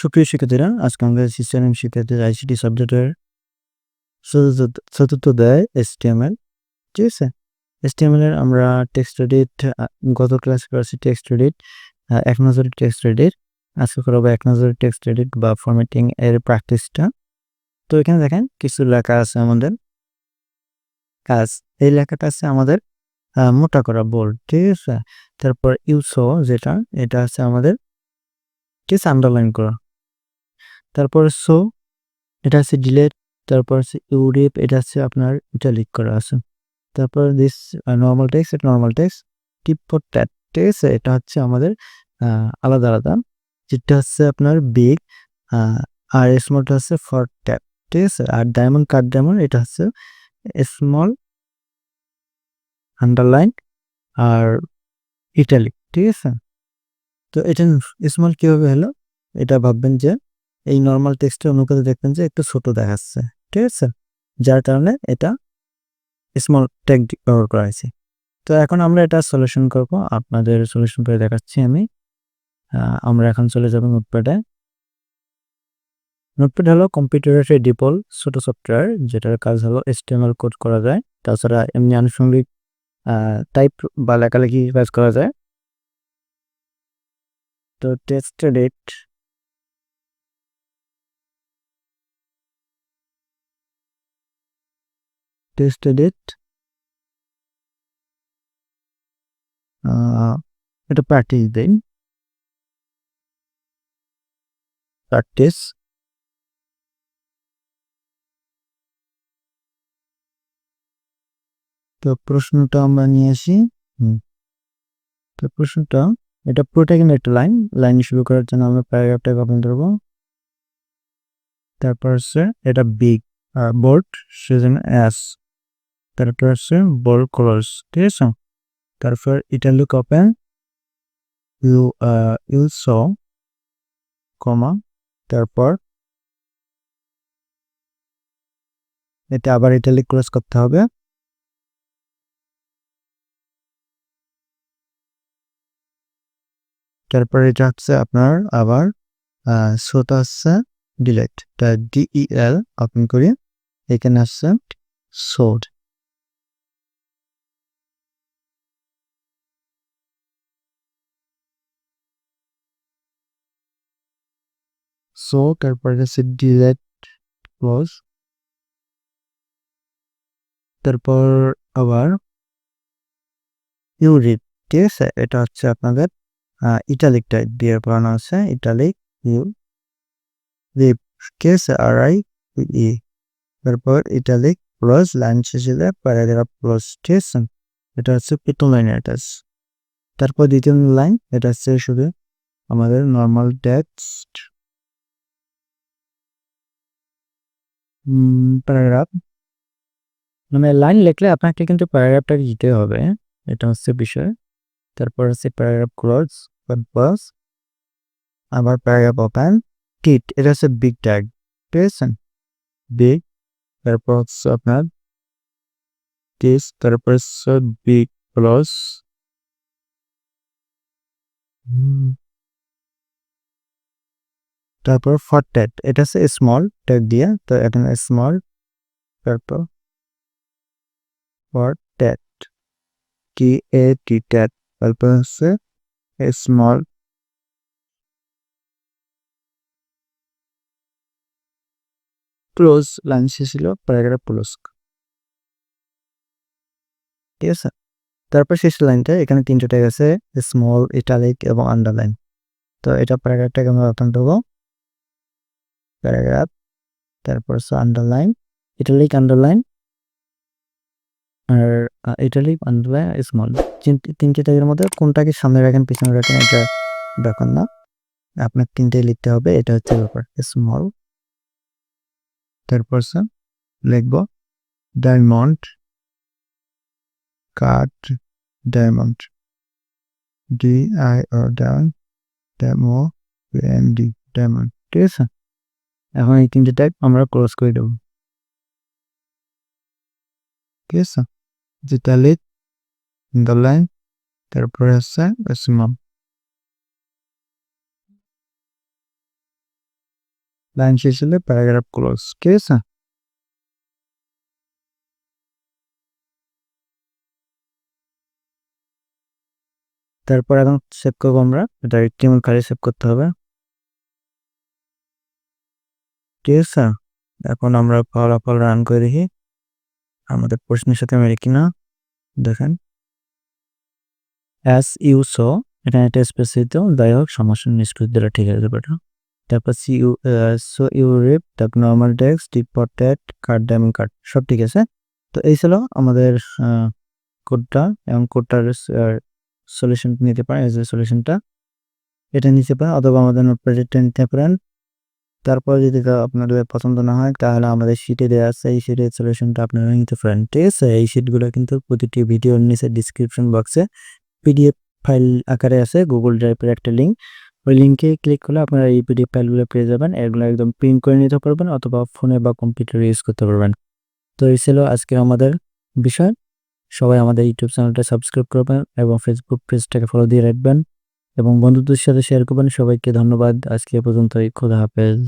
সুপ্রিয় শিক্ষার্থীরা, আজকে আমাদের সিস্টেম শিক্ষার্থীর আইসিটি সাবজেক্টের চতুর্থ দেয় এসটিএমএল ঠিক আছে? এসটিএমএল এর আমরা টেক্সট এডিট গত ক্লাস করেছি টেক্সট এডিট এক নজরের টেক্সট এডিট আজকে করাবো এক নজরের টেক্সট এডিট বা ফরম্যাটিং এর প্র্যাকটিসটা তো এখানে দেখেন, কিছু লেখা আছে আমাদের। কাজ, এই লেখাটা আছে আমাদের মোটা করা বোল্ড ঠিক আছে? তারপর ইউসো যেটা, এটা আছে আমাদের, ঠিক আছে? আন্ডারলাইন করা। তারপর সো, এটা আছে ডিলেট, তারপর আছে ইউরিপ এটা আছে আপনার ইটালিক করা আছে। তারপর দিস নর্মাল টেক্স এটা normal text tip for tat আছে? এটা হচ্ছে আমাদের আলাদা আলাদা। যেটা হচ্ছে আপনার বিগ আর স্মলটা হচ্ছে ফর ট্যাপ ঠিক আছে? আর ডায়মন্ড কাট ডায়মন্ড এটা হচ্ছে স্মল আন্ডারলাইন আর ইটালিক ঠিক আছে? তো এটা স্মল কীভাবে হলো? এটা ভাববেন যে এই নর্মাল টেক্সটের অনুপাতে দেখবেন যে একটু ছোট দেখাচ্ছে, ঠিক আছে? যার কারণে এটা স্মল টেক ব্যবহার করা হয়েছে। তো এখন আমরা এটা সলিউশন করব। আপনাদের সলিউশন করে দেখাচ্ছি আমি। আমরা এখন চলে যাব নোটপ্যাডে নোটপ্যাড হলো কম্পিউটারের একটি ডিপল ছোট সফটওয়্যার যেটার কাজ হলো এসটিএমএল কোড করা যায়। তাছাড়া এমনি আনুষঙ্গিক টাইপ বা লেখালেখি কাজ করা যায়। তো টেস্ট ডেট টেস্ট ডেট এটা প্র্যাকটিস দিন। প্র্যাকটিস তো প্রশ্নটা আমরা নিয়ে আসি। তো প্রশ্নটা, এটা পুরোটা কিন্তু একটা লাইন লাইন শুরু করার জন্য আমরা প্যারাগ্রাফটাকে ওপেন করব। তারপর হচ্ছে এটা বিগ বোর্ড সেজন্য অ্যাস তারপর হচ্ছে বোল্ড ক্লোজ ঠিক আছে? তারপর এটা লুক ওপেন ইউ ইউ স কমা তারপর এটা আবার ইটালিক ক্লোজ করতে হবে। তারপর এটা হচ্ছে আপনার আবার সোটা হচ্ছে ডিলেট তা ডিইএল ওপেন করি। এখানে আসছে সোড সো তারপর আছে ডিলেট ক্লোজ তারপর আবার ইউরিপ ঠিক আছে? এটা হচ্ছে আপনাদের ইটালিক টাইপ দিয়ে পড়ানো আছে, ইটালিক ইউ, রিপ আছে? আর আই, ই তারপর ইটালিক প্লাস লাইন শেষে প্যারাগ্রাফ প্লাস ঠিক আছে? এটা হচ্ছে পিটন লাইন এটা তারপর দ্বিতীয় লাইন এটা হচ্ছে শুধু আমাদের নর্মাল টেক্সট প্যারাগ্রাফ মানে লাইন লিখলে আপনাকে কিন্তু প্যারাগ্রাফটা দিতে হবে, এটা হচ্ছে বিষয়। তারপর হচ্ছে প্যারাগ্রাফ ক্লোজ প্লাস আবার প্যারাগ্রাফ ওপেন কিট এটা হচ্ছে বিগ ট্যাগ ঠিক আছে? বিগ তারপর হচ্ছে আপনার টিস তারপর হচ্ছে বিগ প্লাস তারপর ফর ট্যাট এটা হচ্ছে স্মল ট্যাগ দিয়ে, তো এখানে স্মল তারপর ফর ট্যাট টি এ টি ট্যাট তারপর হচ্ছে স্মল ক্লোজ লাইন ছিল প্যারাগ্রাফ ক্লোজ ঠিক আছে? তারপর শেষ লাইনটা, এখানে তিনটে ট্যাগ আছে স্মল ইটালিক এবং আন্ডারলাইন তো এটা প্যারাগ্রাফটাকে আমরা ওপেন করব প্যারাগ্রাফ, তারপর হচ্ছে আন্ডারলাইন ইটালিক আন্ডারলাইন আর ইটালিক আন্ডারলাইন স্মল তিনটে ট্যাগের মধ্যে কোনটাকে সামনে রাখেন, পিছনে রাখেন, এটা ব্যাপার না। আপনার তিনটে লিখতে হবে, এটা হচ্ছে ব্যাপার স্মল তারপর লিখব diamond cut diamond D I O diamond demo N D diamond ঠিক আছে? এখন এই তিনটে টাইপ আমরা ক্রস করে দেবো। ঠিক আছে? যেটা লিট লাইন তারপরে হচ্ছে ম্যাক্সিমাম লাইন শেষ হলে প্যারাগ্রাফ ক্লোজ ঠিক আছে? তারপর এখন সেভ করব আমরা, এটা টিমেল কাজে সেভ করতে হবে। ঠিক আছে? এখন আমরা ফলাফল রান করে দেখি। আমাদের প্রশ্নের সাথে মেরে কিনা দেখেন। অ্যাস ইউ সো এখানে একটা স্পেস দিতে যাই হোক, সমস্যা নিষ্কৃতি দিলে ঠিক আছে বেটা তারপর C U so U rip তারপর normal text deported card diamond card সব ঠিক আছে? তো এই ছিল আমাদের কোডটা এবং কোডটার সলিউশন নিতে পারেন, এই সলিউশনটা এটা নিতে পারেন অথবা আমাদের নোটপ্যাডটা নিতে পারেন। তারপর যদি আপনাদের পছন্দ না হয়, তাহলে আমাদের শিটে দেওয়া আছে, এই শিটের সলিউশনটা আপনারা নিতে পারেন, ঠিক আছে? এই শিটগুলো কিন্তু প্রতিটি ভিডিওর নিচে ডিসক্রিপশন বক্সে পিডিএফ ফাইল আকারে আছে গুগল ড্রাইভের একটা লিঙ্ক ওই লিঙ্কে ক্লিক করলে আপনারা এই পিডিএফ ফাইলগুলো পেয়ে যাবেন, এগুলো একদম প্রিন্ট করে নিতে পারবেন অথবা ফোনে বা কম্পিউটারে ইউজ করতে পারবেন। তো এই ছিল আজকে আমাদের বিষয়। সবাই আমাদের ইউটিউব চ্যানেলটা সাবস্ক্রাইব করবেন এবং ফেসবুক পেজটাকে ফলো দিয়ে রাখবেন। এবং বন্ধুদের সাথে শেয়ার করবেন। সবাইকে ধন্যবাদ। আজকে পর্যন্তই। খোদা হাফেজ।